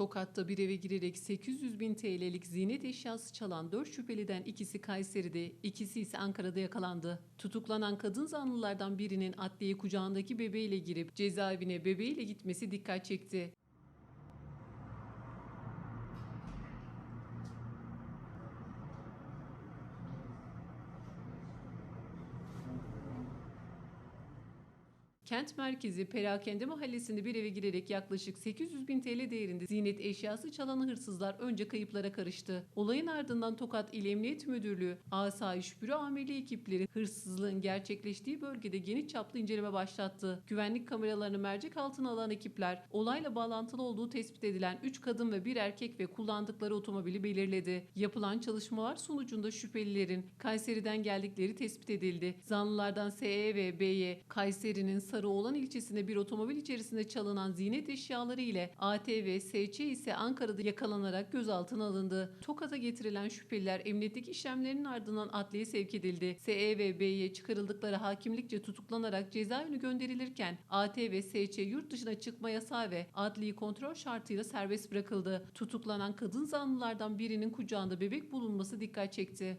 Tokat'ta bir eve girerek 800 bin TL'lik ziynet eşyası çalan 4 şüpheliden ikisi Kayseri'de, ikisi ise Ankara'da yakalandı. Tutuklanan kadın zanlılardan birinin adliye kucağındaki bebeğiyle girip cezaevine bebeğiyle gitmesi dikkat çekti. Kent merkezi Perakende mahallesinde bir eve girerek yaklaşık 800 bin TL değerinde ziynet eşyası çalan hırsızlar önce kayıplara karıştı. Olayın ardından Tokat İl Emniyet Müdürlüğü, Asayiş Büro Amirliği ekipleri hırsızlığın gerçekleştiği bölgede geniş çaplı inceleme başlattı. Güvenlik kameralarını mercek altına alan ekipler olayla bağlantılı olduğu tespit edilen 3 kadın ve 1 erkek ve kullandıkları otomobili belirledi. Yapılan çalışmalar sonucunda şüphelilerin Kayseri'den geldikleri tespit edildi. Zanlılardan SE ve B'ye Kayseri'nin Sarıoğlan ilçesinde bir otomobil içerisinde çalınan ziynet eşyaları ile ATV, SC ise Ankara'da yakalanarak gözaltına alındı. Tokat'a getirilen şüpheliler emniyetlik işlemlerinin ardından adliyeye sevk edildi. SE ve B'ye çıkarıldıkları hakimlikçe tutuklanarak cezaevine gönderilirken ATV, SC yurt dışına çıkma yasağı ve adli kontrol şartıyla serbest bırakıldı. Tutuklanan kadın zanlılardan birinin kucağında bebek bulunması dikkat çekti.